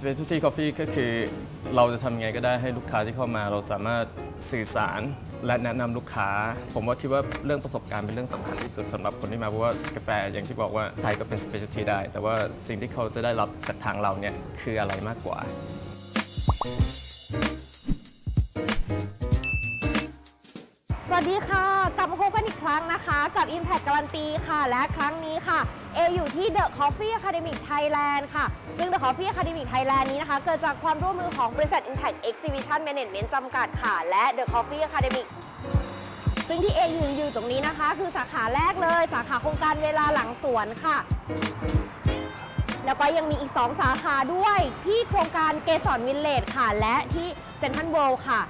Specialty Coffee ก็คือเราจะทำยังไงก็ได้ให้ลูกค้าที่เข้ามา เราสามารถสื่อสารและแนะนำลูกค้า ผมว่าคิดว่าเรื่องประสบการณ์เป็นเรื่องสำคัญที่สุดสำหรับคนที่มาเพราะว่ากาแฟอย่างที่บอกว่าไทยก็เป็น Specialty ได้ แต่ว่าสิ่งที่เขาจะได้รับจากทางเราเนี่ยคืออะไรมากกว่า วัสดีค่ะ กลับมาพบกันอีกครั้งนะคะ กับ Impact การันตีค่ะ และครั้งนี้ค่ะ เออยู่ที่ The Coffee Academic Thailand ค่ะ ซึ่ง The Coffee Academic Thailand นี้นะคะ เกิดจากความร่วมมือของบริษัท Impact Exhibition Management จำกัดค่ะ และ The Coffee Academic ซึ่งที่เอยืนอยู่ตรงนี้นะคะ คือสาขาแรกเลย สาขาโครงการเวลาหลังสวนค่ะแล้วก็ยังมีอีก 2 สาขาด้วยที่โครงการเกสรวิลเลจค่ะ และที่เซนทรัลเวิลด์ค่ะ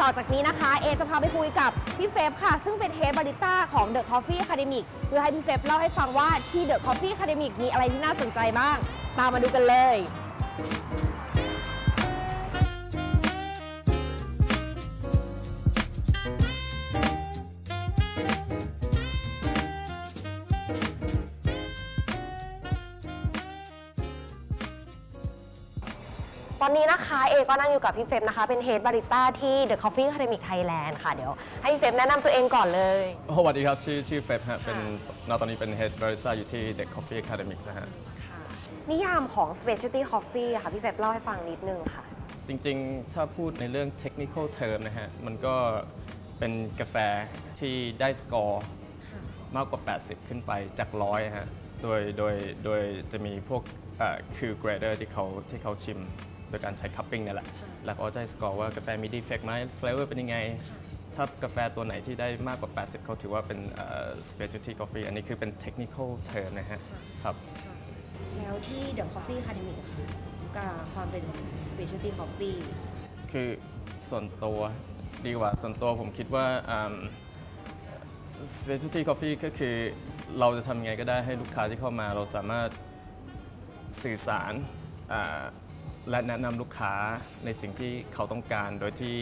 ต่อจากนี้นะคะ เอจะพาไปคุยกับพี่เฟฟค่ะ ซึ่งเป็นเฮดบาริสต้าของ The Coffee Academic เพื่อให้พี่เฟฟเล่าให้ฟังว่าที่ The Coffee Academic มีอะไรที่น่าสนใจบ้าง ตามมาดูกันเลย ตอนนี้นะคะเอก็นั่งอยู่กับพี่เฟฟนะคะ เป็นเฮดบาริสต้าที่ The Coffee Academic Thailand ค่ะ เดี๋ยวให้พี่เฟฟแนะนำตัวเองก่อนเลย โอ้สวัสดีครับ ชื่อชื่อเฟบฮะเป็นณตอนนี้เป็น Head Barista อยู่ที่ The Coffee Academic นะฮะ นิยามของ Specialty Coffee อะค่ะ พี่เฟฟเล่าให้ฟังนิดนึงค่ะ จริงๆ ถ้าพูดในเรื่อง technical term นะฮะ มันก็เป็นกาแฟที่ได้สกอร์มากกว่า 80 ขึ้นไปจากร้อยฮะ โดยโดยโดยจะมีพวก คือ grader ที่เขาที่เขาชิมโดยการใช้ cupping เนี่ยแหละ แล้วก็จะให้สกอร์ว่ากาแฟมี defect ไหม flavor เป็นยังไง ถ้ากาแฟตัวไหนที่ได้มากกว่า 80 เขาถือว่าเป็นเอ่อ specialty coffee อันนี้คือเป็น technical term นะฮะ ครับ แล้วที่ The Coffee Academy อะค่ะกับความเป็น Specialty Coffee คือส่วนตัวดีกว่า ส่วนตัวผมคิดว่าอืม specialty coffee ก็คือเราจะทำยังไงก็ได้ให้ลูกค้าที่เข้ามาเราสามารถ สื่อสารและแนะนำลูกค้าในสิ่งที่เขาต้องการ โดยที่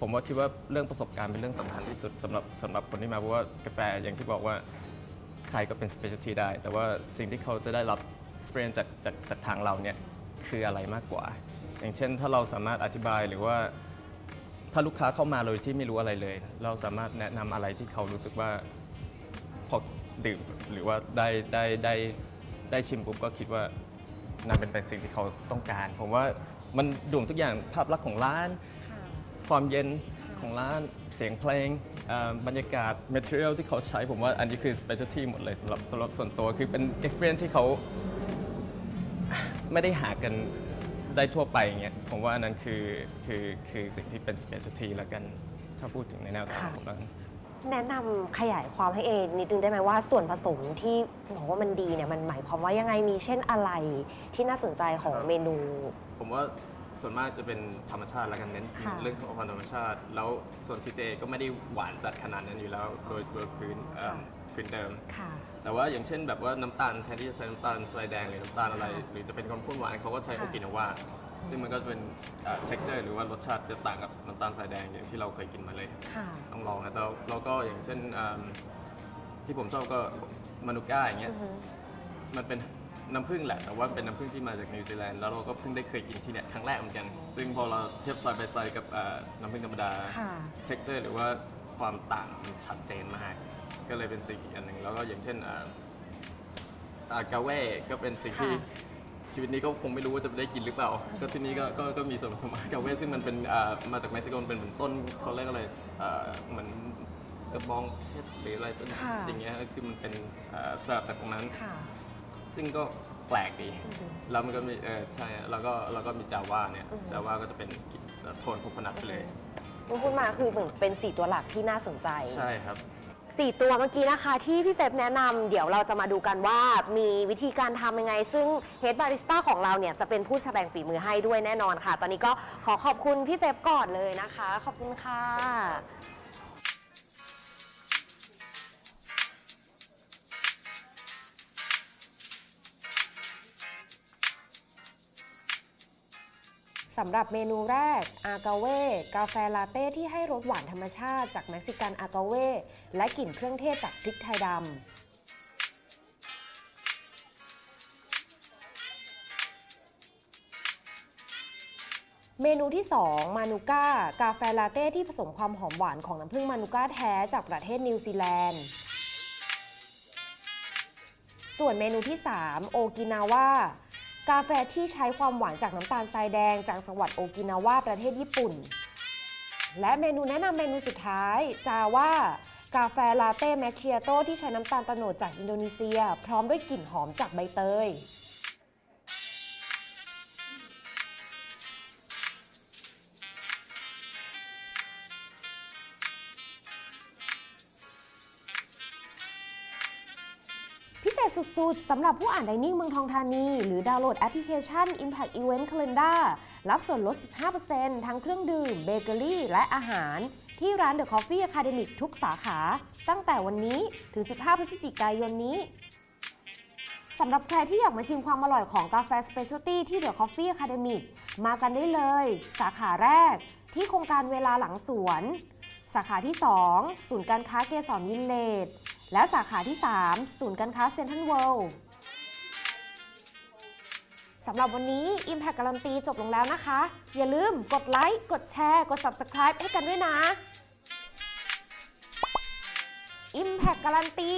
ผมว่าคิดว่าเรื่องประสบการณ์เป็นเรื่องสำคัญที่สุดสำหรับสำหรับคนที่มาเพราะว่ากาแฟอย่างที่บอกว่าใครก็เป็น specialty ได้ แต่ว่าสิ่งที่เขาจะได้รับ experience จากจากจากทางเราเนี่ยคืออะไรมากกว่า อย่างเช่นถ้าเราสามารถอธิบายหรือว่า ถ้าลูกค้าเข้ามาโดยที่ไม่รู้อะไรเลย เราสามารถแนะนำอะไรที่เขารู้สึกว่าพอดื่มหรือว่าได้ได้ได้ได้ชิมปุ๊บก็คิดว่า นั่นเป็นเป็นสิ่งที่เขาต้องการ ผมว่ามันด่วงทุกอย่างภาพลักษณ์ของร้าน ค่ะ ความเย็นของร้านเสียงเพลงอ่าบรรยากาศ material ที่เขาใช้ผมว่าอันนี้คือ specialty หมดเลยสำหรับสำหรับส่วนตัวคือเป็น experience ที่เขา ไม่ได้หากันได้ทั่วไปอย่างเงี้ยผมว่าอันนั้นคือคือคือสิ่งที่เป็น specialty แล้วกัน ถ้าพูดถึงในแนวทางค่ะของมัน แนะนำขยายความให้เอนิดนึงได้ไหมว่าส่วนผสมที่บอกว่ามันดีเนี่ยมันหมายความว่ายังไงมีเช่นอะไรที่น่าสนใจของเมนู ผมว่า ส่วนมากจะเป็นธรรมชาติแล้วกันเน้นค่ะ เรื่องของความธรรมชาติ แล้วส่วน TJ ก็ไม่ได้หวานจัดขนาดนั้นอยู่แล้วโดยโดยพื้นเอิ่มพื้นเดิม ค่ะ แต่ว่าอย่างเช่นแบบว่าน้ำตาลแทนที่จะใช้น้ำตาลทรายแดงหรือน้ำตาลอะไรหรือจะเป็นความข้นหวานเขาก็ใช้โอกินาวาซึ่งมันก็จะเป็นเอ่อ texture หรือว่ารสชาติจะต่างกับน้ำตาลทรายแดงอย่างที่เราเคยกินมาเลย ค่ะ ต้องลองนะแต่เราก็อย่างเช่นเอิ่มที่ผมชอบก็มานุก้าอย่างเงี้ยอือฮึมันเป็น น้ำผึ้งแหละ แต่ว่าเป็นน้ำผึ้งที่มาจากนิวซีแลนด์แล้วเราก็เพิ่งได้เคยกินที่เนี่ยครั้งแรกเหมือนกัน ซึ่งพอเราเทียบไซด์ไปไซด์กับเอ่อน้ำผึ้งธรรมดา ค่ะ texture หรือว่าความต่างมันชัดเจนมาก ก็เลยเป็นสิ่งอีกอันหนึ่งแล้วก็อย่างเช่นเอ่ออ่ากาเว่ก็เป็นสิ่งที่ค่ะชีวิตนี้ก็คงไม่รู้ว่าจะได้กินหรือเปล่า ก็ที่นี้ก็ก็ก็มีส่วนผสมกาเว่ซึ่งมันเป็นอ่ามาจากเม็กซิโกมันเป็นเหมือนต้นเขาเรียกอะไรเอ่อเหมือนกระบองเพชรหรืออะไรต้นค่ะ อย่างเงี้ยคือมันเป็นเอ่อสลับจากตรงนั้น ค่ะ ซึ่งก็แปลกดีอือฮึแล้วมันก็มีเออใช่ แล้วก็แล้วก็มีจาว่าเนี่ยอือฮึจาว่าก็จะเป็นกลิ่นโทนโคโคนัทไปเลย ที่พูดมาคือเหมือนเป็น 4 ตัวหลักที่น่าสนใจ ใช่ครับสี่ตัวเมื่อกี้นะคะที่พี่เฟบแนะนำเดี๋ยวเราจะมาดูกันว่ามีวิธีการทำยังไง ซึ่งเฮดบาริสต้าของเราเนี่ยจะเป็นผู้แสดงฝีมือให้ด้วยแน่นอนค่ะ ตอนนี้ก็ขอขอบคุณพี่เฟบก่อนเลยนะคะ ขอบคุณค่ะ สำหรับเมนูแรก อากาเว กาแฟลาเต้ที่ให้รสหวานธรรมชาติจากเม็กซิกันอากาเว และกลิ่นเครื่องเทศจากพริกไทยดำเมนูที่ 2 มานูก้า กาแฟลาเต้ที่ผสมความหอมหวานของน้ำผึ้งมานูก้าแท้จากประเทศนิวซีแลนด์ ส่วนเมนูที่ 3 โอกินาว่า กาแฟที่ใช้ความหวานจากน้ำตาลทรายแดงจากจังหวัดโอกินาวาประเทศญี่ปุ่น และเมนูแนะนำเมนูสุดท้าย จาว่ากาแฟลาเต้แมคเคียโตที่ใช้น้ำตาลตะโนดจากอินโดนีเซีย พร้อมด้วยกลิ่นหอมจากใบเตย สุดๆสำหรับผู้อ่านไดนิ่งเมืองทองธานี หรือดาวน์โหลดแอปพลิเคชัน Impact Event Calendar รับส่วนลด 15%ทั้งเครื่องดื่มเบเกอรี่ และอาหาร ที่ร้าน The Coffee Academic ทุกสาขา ตั้งแต่วันนี้ถึง 15 พฤศจิกายนนี้สำหรับใครที่อยากมาชิมความอร่อยของกาแฟสเปเชียลตี้ที่ The Coffee Academic มากันได้เลย สาขาแรก ที่โครงการเวลาหลังสวน สาขาที่ 2 ศูนย์การค้าเกสรวินเลด และสาขาที่ 3 ศูนย์การค้าเซ็นทรัลเวิลด์สำหรับวันนี้ Impact การันตีจบลงแล้วนะคะ อย่าลืมกดไลค์ กดแชร์ กด Subscribe ให้กันด้วยนะ Impact การันตี